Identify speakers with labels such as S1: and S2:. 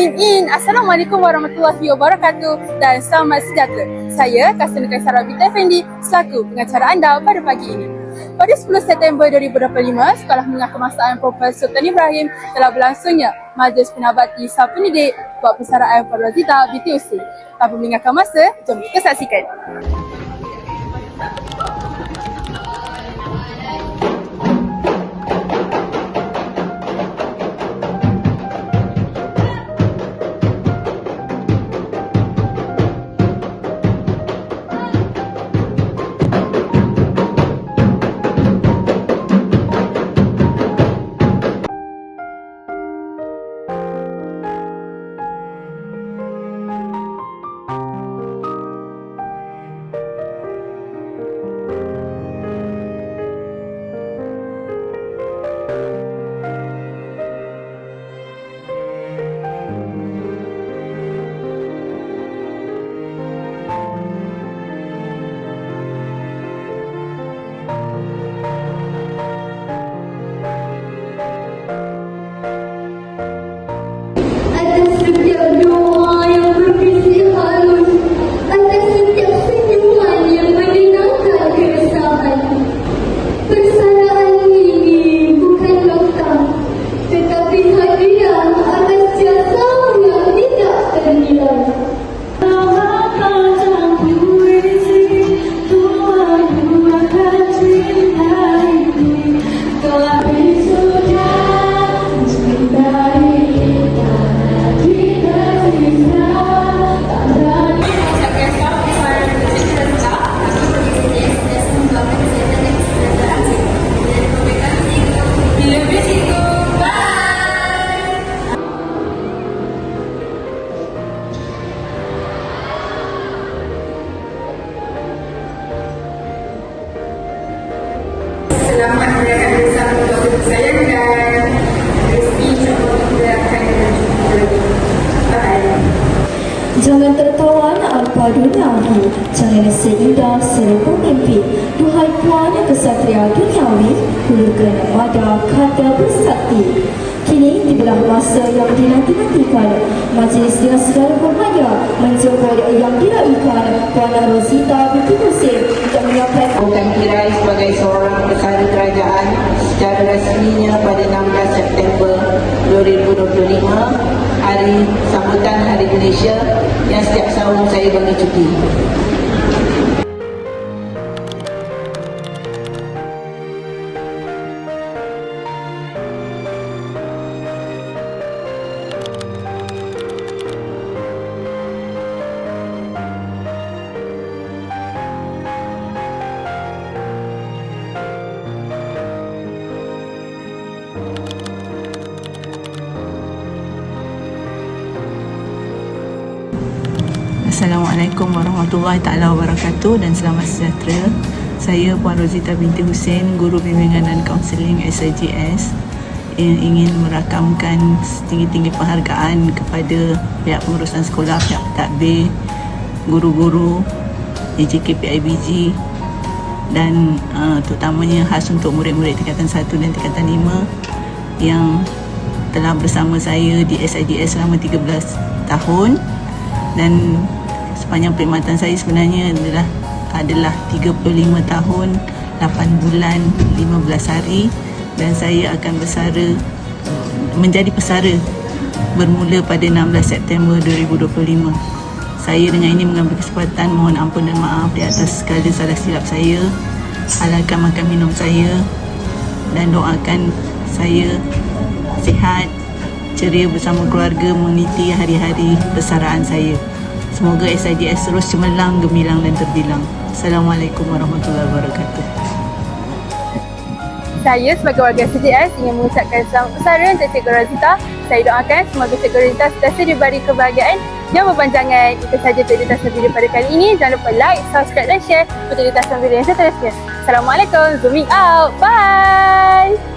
S1: Assalamualaikum warahmatullahi wabarakatuh dan selamat sejahtera. Saya Kasan Kaisar Rabita Effendi selaku pengacara anda pada pagi ini. Pada 10 September 2025, Sekolah Menengah Kemasaan Profesor Sultan Ibrahim telah berlangsungnya Majlis Penabati Sah Pendidik buat persaraan Puan Razita BTUC. Tanpa meninggalkan masa, jom kita saksikan.
S2: Selamat merayakan bersama keluarga tersayang dan rezeki insyaAllah kita akan berjumpa lagi. Bye.
S3: Jangan tertawan apa duniawi Jangan seindah serupa mimpi Duhai puan kesatria duniawi Hulu kerana mada kata bersakti masa yang dinanti-nantikan Majlis dengan segala hormatnya Menjemput yang diraihkan Puan Rosita binti Hussein Untuk menyampaikan
S4: Bukan Kirai sebagai seorang pesara kerajaan secara rasminya pada 16 September 2025 hari sambutan Hari Malaysia yang setiap tahun saya bagi cuti.
S5: Assalamualaikum warahmatullahi taala wabarakatuh dan selamat sejahtera. Saya Puan Rozita binti Hussein, guru bimbingan dan kaunseling SIGS yang ingin merakamkan setinggi-tinggi penghargaan kepada pihak pengurusan sekolah, pihak pentadbir, guru-guru, EJKPIBG dan uh, terutamanya khas untuk murid-murid tingkatan 1 dan tingkatan 5 yang telah bersama saya di SIDS selama 13 tahun dan sepanjang perkhidmatan saya sebenarnya adalah adalah 35 tahun 8 bulan 15 hari dan saya akan bersara menjadi pesara bermula pada 16 September 2025 saya dengan ini mengambil kesempatan mohon ampun dan maaf di atas segala salah silap saya halalkan makan minum saya dan doakan saya sihat ceria bersama keluarga meniti hari-hari persaraan saya. Semoga SIDS terus cemerlang, gemilang dan terbilang. Assalamualaikum warahmatullahi wabarakatuh.
S1: Saya sebagai warga CJS ingin mengucapkan selamat pesara untuk Cikgu Razita. Saya doakan semoga Cikgu Razita sentiasa diberi kebahagiaan yang berpanjangan. Itu sahaja untuk ditasan video pada kali ini. Jangan lupa like, subscribe dan share untuk ditasan video yang seterusnya. Assalamualaikum. Zooming out. Bye.